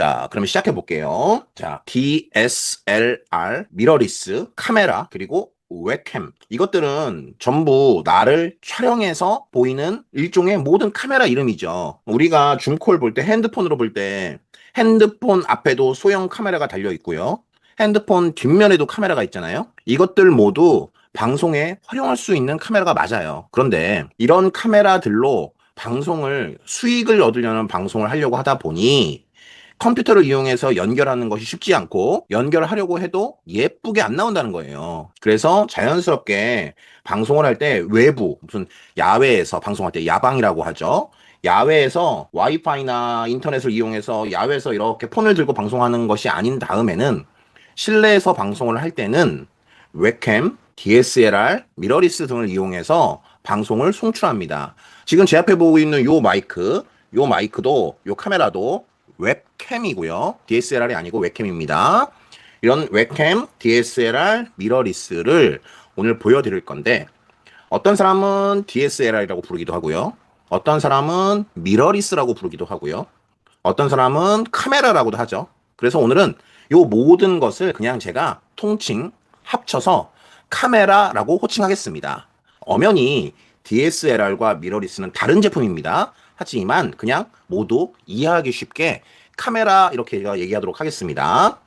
자, 그러면 시작해 볼게요. 자, DSLR, 미러리스, 카메라, 그리고 웹캠. 이것들은 전부 나를 촬영해서 보이는 일종의 모든 카메라 이름이죠. 우리가 줌콜 볼 때 핸드폰으로 볼 때 핸드폰 앞에도 소형 카메라가 달려 있고요. 핸드폰 뒷면에도 카메라가 있잖아요. 이것들 모두 방송에 활용할 수 있는 카메라가 맞아요. 그런데 이런 카메라들로 방송을 수익을 얻으려는 방송을 하려고 하다 보니 컴퓨터를 이용해서 연결하는 것이 쉽지 않고 연결하려고 해도 예쁘게 안 나온다는 거예요. 그래서 자연스럽게 방송을 할 때 외부 무슨 야외에서 방송할 때 야방이라고 하죠. 야외에서 와이파이나 인터넷을 이용해서 야외에서 이렇게 폰을 들고 방송하는 것이 아닌 다음에는 실내에서 방송을 할 때는 웹캠, DSLR, 미러리스 등을 이용해서 방송을 송출합니다. 지금 제 앞에 보고 있는 요 마이크, 요 마이크도 요 카메라도 웹캠이고요. DSLR이 아니고 웹캠입니다. 이런 웹캠, DSLR, 미러리스를 오늘 보여드릴 건데 어떤 사람은 DSLR이라고 부르기도 하고요. 어떤 사람은 미러리스라고 부르기도 하고요. 어떤 사람은 카메라라고도 하죠. 그래서 오늘은 요 모든 것을 그냥 제가 통칭 합쳐서 카메라라고 호칭하겠습니다. 엄연히 DSLR과 미러리스는 다른 제품입니다. 하지만 그냥 모두 이해하기 쉽게 카메라 이렇게 얘기하도록 하겠습니다.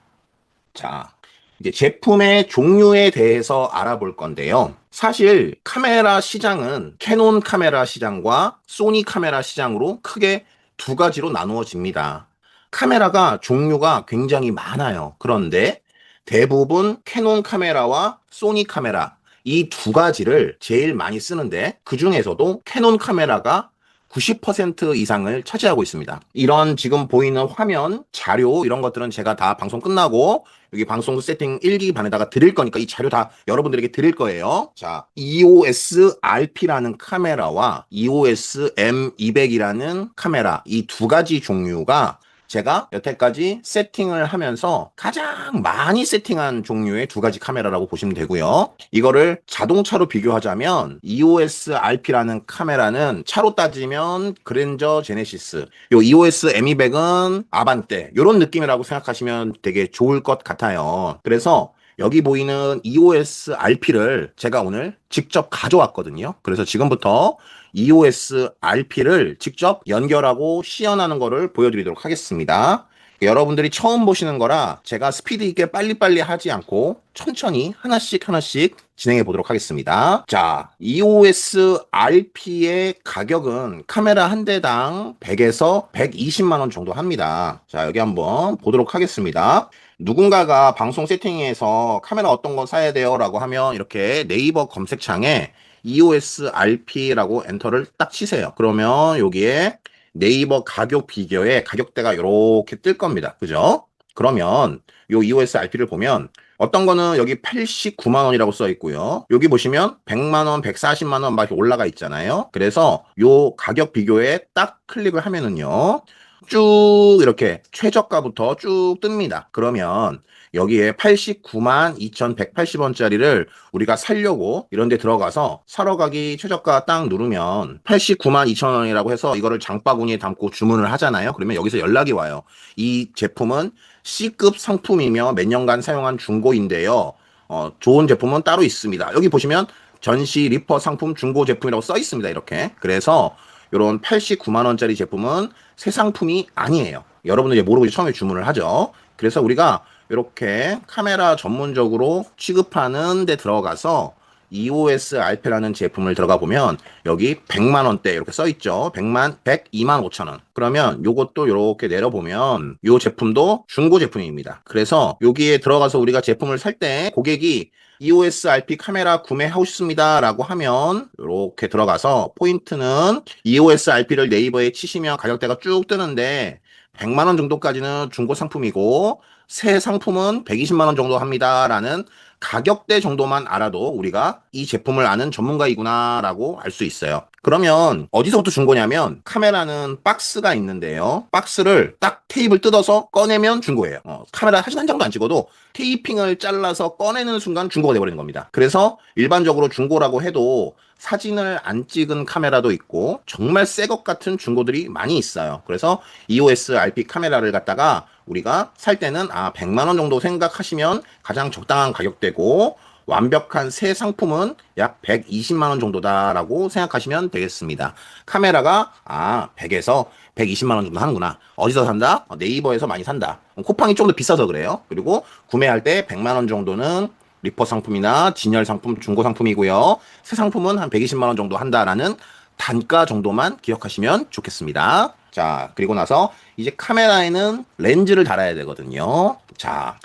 자, 이제 제품의 종류에 대해서 알아볼 건데요. 사실 카메라 시장은 캐논 카메라 시장과 소니 카메라 시장으로 크게 두 가지로 나누어집니다. 카메라가 종류가 굉장히 많아요. 그런데 대부분 캐논 카메라와 소니 카메라 이 두 가지를 제일 많이 쓰는데 그 중에서도 캐논 카메라가 90% 이상을 차지하고 있습니다. 이런 지금 보이는 화면, 자료 이런 것들은 제가 다 방송 끝나고 여기 방송 세팅 1기 반에다가 드릴 거니까 이 자료 다 여러분들에게 드릴 거예요. 자, EOS RP라는 카메라와 EOS M200이라는 카메라 이 두 가지 종류가 제가 여태까지 세팅을 하면서 가장 많이 세팅한 종류의 두 가지 카메라라고 보시면 되고요. 이거를 자동차로 비교하자면 EOS RP라는 카메라는 차로 따지면 그랜저 제네시스, 요 EOS M200은 아반떼 이런 느낌이라고 생각하시면 되게 좋을 것 같아요. 그래서 여기 보이는 EOS RP를 제가 오늘 직접 가져왔거든요. 그래서 지금부터 EOS RP를 직접 연결하고 시연하는 거를 보여드리도록 하겠습니다. 여러분들이 처음 보시는 거라 제가 스피드 있게 빨리빨리 하지 않고 천천히 하나씩 하나씩 진행해 보도록 하겠습니다. 자, EOS RP의 가격은 카메라 한 대당 100에서 120만 원 정도 합니다. 자, 여기 한번 보도록 하겠습니다. 누군가가 방송 세팅에서 카메라 어떤 거 사야 돼요? 라고 하면 이렇게 네이버 검색창에 EOS RP라고 엔터를 딱 치세요. 그러면 여기에 네이버 가격 비교에 가격대가 이렇게 뜰 겁니다. 그죠? 그러면 요 EOS RP를 보면 어떤 거는 여기 89만 원이라고 써 있고요. 여기 보시면 100만 원, 140만 원막 올라가 있잖아요. 그래서 요 가격 비교에 딱 클릭을 하면은요. 쭉 이렇게 최저가부터 쭉 뜹니다. 그러면 여기에 89만 2,180원짜리를 우리가 살려고 이런 데 들어가서 사러 가기 최저가 딱 누르면 89만 2천원이라고 해서 이거를 장바구니에 담고 주문을 하잖아요. 그러면 여기서 연락이 와요. 이 제품은 C급 상품이며 몇 년간 사용한 중고인데요. 어, 좋은 제품은 따로 있습니다. 여기 보시면 전시 리퍼 상품 중고 제품이라고 써 있습니다. 이렇게. 그래서 이런 89만 원짜리 제품은 새 상품이 아니에요. 여러분들이 모르고 처음에 주문을 하죠. 그래서 우리가 이렇게 카메라 전문적으로 취급하는 데 들어가서 EOS RP라는 제품을 들어가 보면 여기 100만 원대 이렇게 써 있죠. 100만 102만 5천 원. 그러면 요것도 이렇게 내려보면 요 제품도 중고 제품입니다. 그래서 여기에 들어가서 우리가 제품을 살 때 고객이 EOS RP 카메라 구매하고 싶습니다라고 하면 이렇게 들어가서 포인트는 EOS RP를 네이버에 치시면 가격대가 쭉 뜨는데 100만 원 정도까지는 중고 상품이고 새 상품은 120만 원 정도 합니다라는 가격대 정도만 알아도 우리가 이 제품을 아는 전문가이구나라고 알 수 있어요. 그러면 어디서부터 준 거냐면 카메라는 박스가 있는데요. 박스를 딱 테이블 뜯어서 꺼내면 중고예요. 어, 카메라 사진 한 장도 안 찍어도 테이핑을 잘라서 꺼내는 순간 중고가 돼버리는 겁니다. 그래서 일반적으로 중고라고 해도 사진을 안 찍은 카메라도 있고 정말 새 것 같은 중고들이 많이 있어요. 그래서 EOS RP 카메라를 갖다가 우리가 살 때는 아 100만 원 정도 생각하시면 가장 적당한 가격대고 완벽한 새 상품은 약 120만 원 정도다라고 생각하시면 되겠습니다. 카메라가 아 100에서 120만 원 정도 하는구나. 어디서 산다? 어, 네이버에서 많이 산다. 쿠팡이 좀 더 비싸서 그래요. 그리고 구매할 때 100만 원 정도는 리퍼 상품이나 진열 상품, 중고 상품이고요. 새 상품은 한 120만 원 정도 한다라는 단가 정도만 기억하시면 좋겠습니다. 자, 그리고 나서 이제 카메라에는 렌즈를 달아야 되거든요. 자,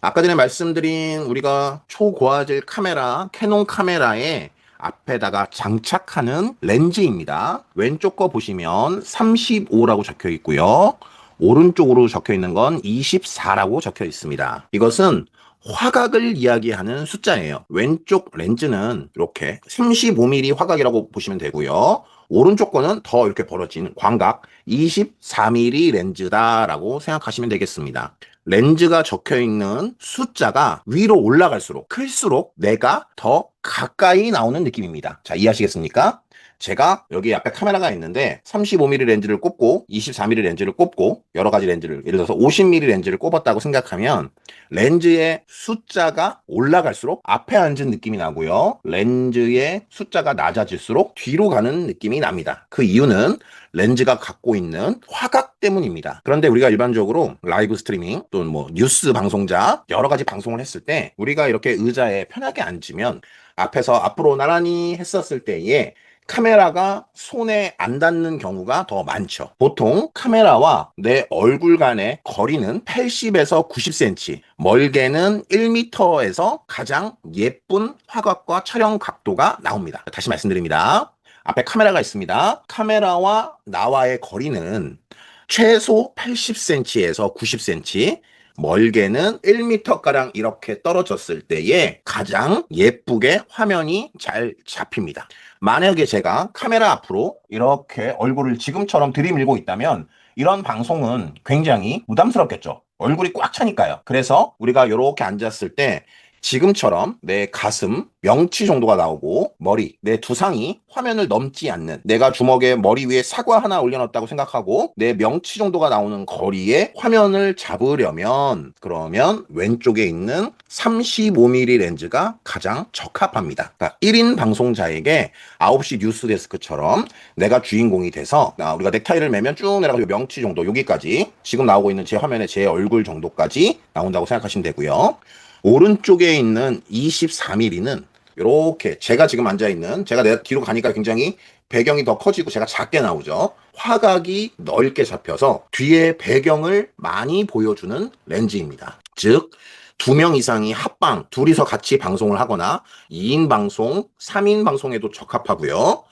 아까 전에 말씀드린 우리가 초고화질 카메라, 캐논 카메라에 앞에다가 장착하는 렌즈입니다. 왼쪽 거 보시면 35라고 적혀 있고요. 오른쪽으로 적혀 있는 건 24라고 적혀 있습니다. 이것은 화각을 이야기하는 숫자예요. 왼쪽 렌즈는 이렇게 35mm 화각이라고 보시면 되고요. 오른쪽 거는 더 이렇게 벌어진 광각 24mm 렌즈다라고 생각하시면 되겠습니다. 렌즈가 적혀 있는 숫자가 위로 올라갈수록 클수록 내가 더 가까이 나오는 느낌입니다. 자, 이해하시겠습니까? 제가 여기 앞에 카메라가 있는데 35mm 렌즈를 꼽고 24mm 렌즈를 꼽고 여러 가지 렌즈를 예를 들어서 50mm 렌즈를 꼽았다고 생각하면 렌즈의 숫자가 올라갈수록 앞에 앉은 느낌이 나고요. 렌즈의 숫자가 낮아질수록 뒤로 가는 느낌이 납니다. 그 이유는 렌즈가 갖고 있는 화각 때문입니다. 그런데 우리가 일반적으로 라이브 스트리밍 또는 뭐 뉴스 방송자 여러 가지 방송을 했을 때 우리가 이렇게 의자에 편하게 앉으면 앞에서 앞으로 나란히 했었을 때에 카메라가 손에 안 닿는 경우가 더 많죠. 보통 카메라와 내 얼굴 간의 거리는 80에서 90cm, 멀게는 1m에서 가장 예쁜 화각과 촬영 각도가 나옵니다. 다시 말씀드립니다. 앞에 카메라가 있습니다. 카메라와 나와의 거리는 최소 80cm에서 90cm, 멀게는 1m가량 이렇게 떨어졌을 때에 가장 예쁘게 화면이 잘 잡힙니다. 만약에 제가 카메라 앞으로 이렇게 얼굴을 지금처럼 들이밀고 있다면 이런 방송은 굉장히 부담스럽겠죠. 얼굴이 꽉 차니까요. 그래서 우리가 이렇게 앉았을 때 지금처럼 내 가슴, 명치 정도가 나오고 머리, 내 두상이 화면을 넘지 않는 내가 주먹에 머리 위에 사과 하나 올려놨다고 생각하고 내 명치 정도가 나오는 거리에 화면을 잡으려면 그러면 왼쪽에 있는 35mm 렌즈가 가장 적합합니다. 그러니까 1인 방송자에게 9시 뉴스 데스크처럼 내가 주인공이 돼서 아, 우리가 넥타이를 매면 쭉 내려가서 명치 정도 여기까지 지금 나오고 있는 제 화면에 제 얼굴 정도까지 나온다고 생각하시면 되고요. 오른쪽에 있는 24mm는 이렇게 제가 지금 앉아 있는 제가 내 뒤로 가니까 굉장히 배경이 더 커지고 제가 작게 나오죠. 화각이 넓게 잡혀서 뒤에 배경을 많이 보여주는 렌즈입니다. 즉, 두 명 이상이 합방, 둘이서 같이 방송을 하거나 2인 방송, 3인 방송에도 적합하고요.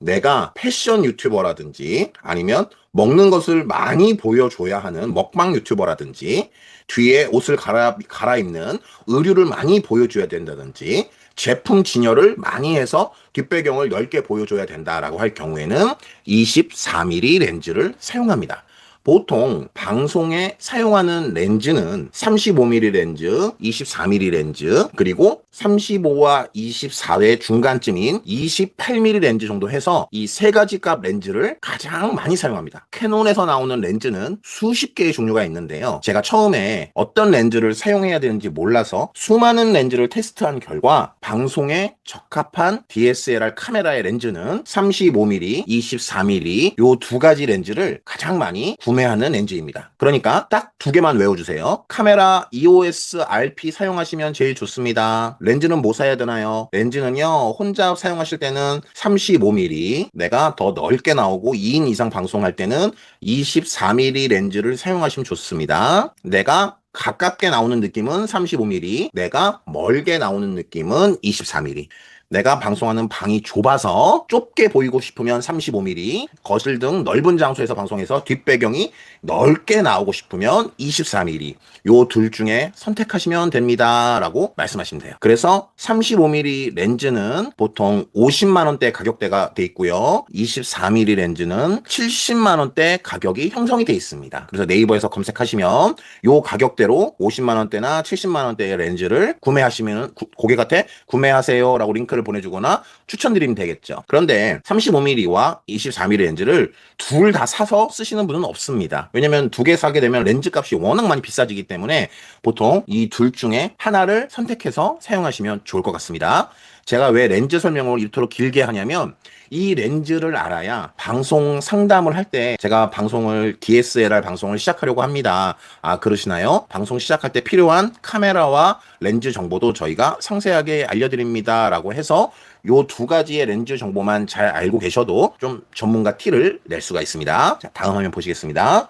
내가 패션 유튜버라든지 아니면 먹는 것을 많이 보여줘야 하는 먹방 유튜버라든지 뒤에 옷을 갈아, 갈아입는 의류를 많이 보여줘야 된다든지 제품 진열을 많이 해서 뒷배경을 넓게 보여줘야 된다라고 할 경우에는 24mm 렌즈를 사용합니다. 보통 방송에 사용하는 렌즈는 35mm 렌즈, 24mm 렌즈, 그리고 35와 24의 중간쯤인 28mm 렌즈 정도 해서 이 세 가지 값 렌즈를 가장 많이 사용합니다. 캐논에서 나오는 렌즈는 수십 개의 종류가 있는데요. 제가 처음에 어떤 렌즈를 사용해야 되는지 몰라서 수많은 렌즈를 테스트한 결과 방송에 적합한 DSLR 카메라의 렌즈는 35mm, 24mm 요 두 가지 렌즈를 가장 많이 구 매하는 렌즈입니다. 그러니까 딱 두 개만 외워주세요. 카메라 EOS RP 사용하시면 제일 좋습니다. 렌즈는 뭐 사야 되나요? 렌즈는요, 혼자 사용하실 때는 35mm, 내가 더 넓게 나오고 2인 이상 방송할 때는 24mm 렌즈를 사용하시면 좋습니다. 내가 가깝게 나오는 느낌은 35mm, 내가 멀게 나오는 느낌은 24mm. 내가 방송하는 방이 좁아서 좁게 보이고 싶으면 35mm, 거실 등 넓은 장소에서 방송해서 뒷배경이 넓게 나오고 싶으면 24mm. 요 둘 중에 선택하시면 됩니다. 라고 말씀하시면 돼요. 그래서 35mm 렌즈는 보통 50만 원대 가격대가 돼 있고요. 24mm 렌즈는 70만 원대 가격이 형성이 돼 있습니다. 그래서 네이버에서 검색하시면 요 가격대로 50만 원대나 70만 원대의 렌즈를 구매하시면 고객한테 구매하세요 라고 링크를 문자를 보내주거나 추천드리면 되겠죠. 그런데 35mm와 24mm 렌즈를 둘 다 사서 쓰시는 분은 없습니다. 왜냐면 두 개 사게 되면 렌즈 값이 워낙 많이 비싸지기 때문에 보통 이 둘 중에 하나를 선택해서 사용하시면 좋을 것 같습니다. 제가 왜 렌즈 설명을 이토록 길게 하냐면 이 렌즈를 알아야 방송 상담을 할 때 제가 방송을 DSLR 방송을 시작하려고 합니다. 아 그러시나요? 방송 시작할 때 필요한 카메라와 렌즈 정보도 저희가 상세하게 알려드립니다라고 해서 요 두 가지의 렌즈 정보만 잘 알고 계셔도 좀 전문가 티를 낼 수가 있습니다. 자, 다음 화면 보시겠습니다.